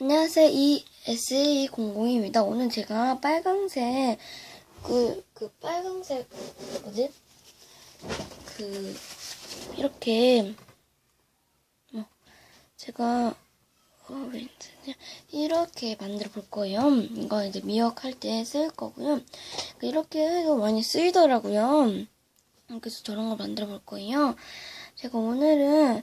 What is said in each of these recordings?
안녕하세요. 이 SE00입니다. 오늘 제가 빨강색, 그, 그 빨강색, 뭐지? 그, 이렇게, 어, 제가, 어, 이렇게 만들어 볼 거예요. 이거 이제 미역할 때 쓸 거고요. 이렇게 해도 많이 쓰이더라고요. 그래서 저런 걸 만들어 볼 거예요. 제가 오늘은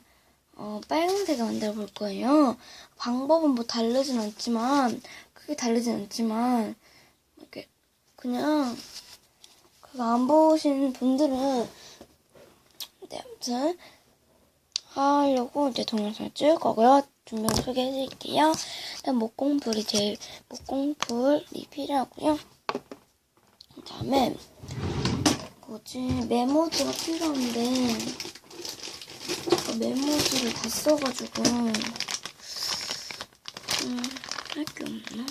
어, 빨간색을 만들어 볼 거예요. 방법은 뭐 다르진 않지만, 크게 다르진 않지만, 이렇게, 그냥, 그거 안 보신 분들은, 네, 아무튼, 하려고 이제 동영상을 찍을 거고요. 준비를 소개해 드릴게요. 일단 목공풀이 제일, 목공풀이 필요하고요. 그 다음에, 뭐지, 메모지가 필요한데, 메모지를 다 써가지고 음, 할 게 없나?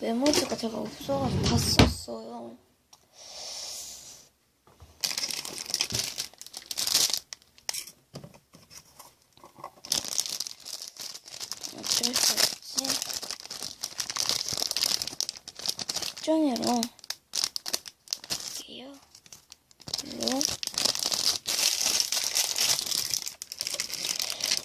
메모지가 제가 없어가지고 다 썼어요. 어쩔 수 없지. 색종이로 할게요. 그리고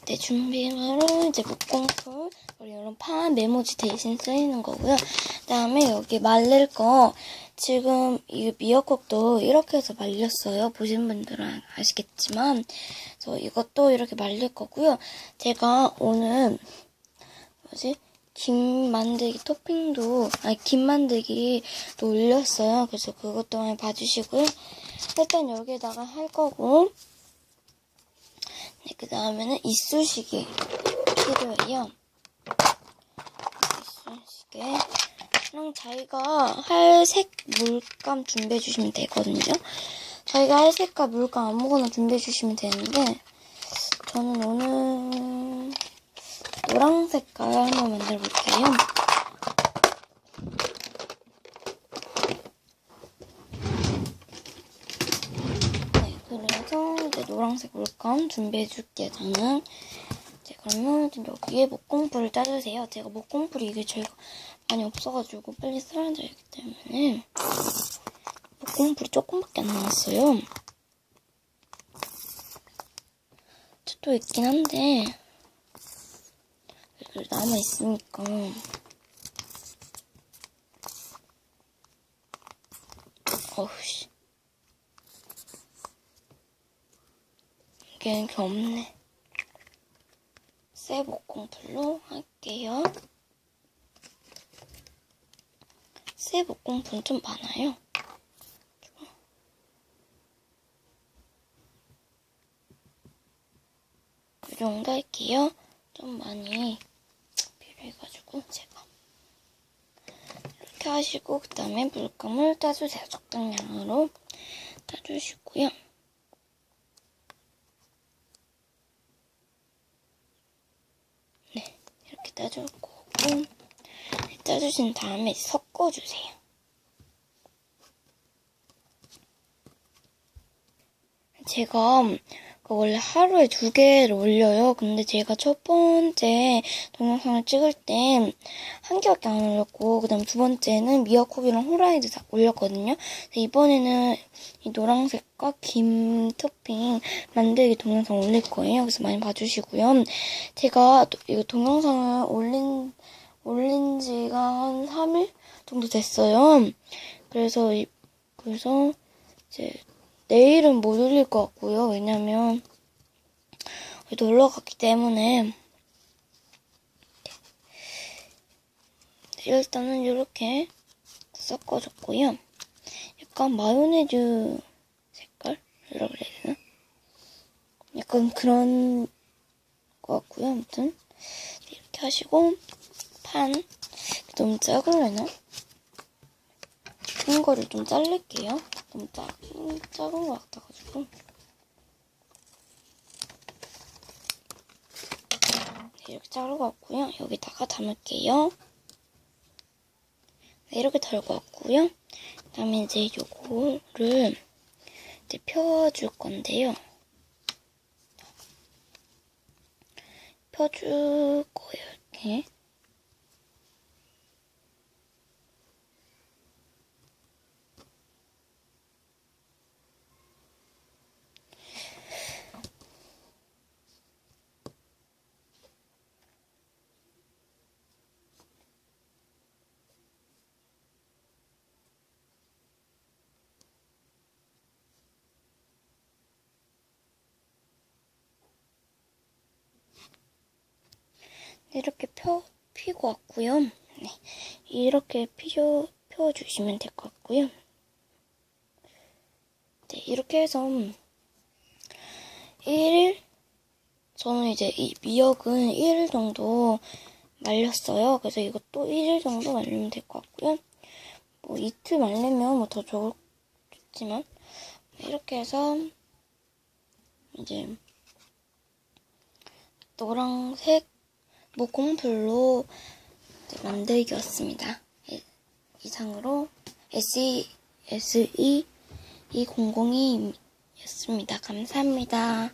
네, 준비로 이제 목공풀 그리고 이런 판 메모지 대신 쓰이는 거고요. 그다음에 여기 말릴 거 지금 이 미역국도 이렇게 해서 말렸어요. 보신 분들은 아시겠지만 그래서 이것도 이렇게 말릴 거고요. 제가 오늘 뭐지? 김 만들기 토핑도 아니 김 만들기도 올렸어요. 그래서 그것도 많이 봐주시고요. 일단 여기에다가 할 거고 네, 그 다음에는 이쑤시개 필요해요. 이쑤시개 그냥 자기가 할색 물감 준비해 주시면 되거든요. 자기가 할 색과 물감 아무거나 준비해 주시면 되는데 저는 오늘 노랑 색깔 한번 만들어 볼게요. 네, 그래서 노란색 물감 준비해 줄게요, 저는. 이제 그러면 여기에 목공풀을 짜주세요. 제가 목공풀이 이게 저희가 많이 없어가지고 빨리 쓰러야 되기 때문에 목공풀이 조금밖에 안 남았어요. 또 있긴 한데 그래도 남아 있으니까 어우씨 이게 이렇게 없네. 새 목공풀로 할게요. 새 목공풀 좀 많아요. 이 정도 할게요. 좀 많이 필요해가지고 제가. 이렇게 하시고 그 다음에 물감을 따주세요. 적당량으로 따주시고요. 네, 이렇게 따줄 거고 따주신 다음에 섞어주세요. 제가 그 원래 하루에 두 개를 올려요. 근데 제가 첫 번째 동영상을 찍을 때 한 개밖에 안 올렸고, 그 다음 두 번째는 미역국이랑 호라이드 다 올렸거든요. 이번에는 이 노란색과 김 토핑 만들기 동영상 올릴 거예요. 그래서 많이 봐주시고요. 제가 이거 동영상을 올린, 올린 지가 한 3일 정도 됐어요. 그래서, 이, 그래서 이제 내일은 못 올릴 것 같고요. 왜냐면 놀러 갔기 때문에 일단은 이렇게 섞어줬고요. 약간 마요네즈 색깔이라고 그래야 되나? 약간 그런 것 같고요. 아무튼 이렇게 하시고 판 너무 작으려나? 큰 거를 좀 자를게요. 너무 작, 작은 것 같아가지고. 네, 이렇게 자르고 왔고요. 여기다가 담을게요. 네, 이렇게 덜고 왔고요. 그 다음에 이제 요거를 이제 펴줄 건데요. 펴줄 거예요, 이렇게. 이렇게 펴, 피고 왔고요. 네. 이렇게 피셔, 펴주시면 될 것 같고요. 네, 이렇게 해서 1일, 저는 이제 이 미역은 1일 정도 말렸어요. 그래서 이것도 1일 정도 말리면 될 것 같고요. 뭐 이틀 말리면 뭐 더 좋지만 이렇게 해서 이제 노란색 목공풀로 이제 만들기였습니다. 예, 이상으로 SE, SE 200이었습니다. 감사합니다.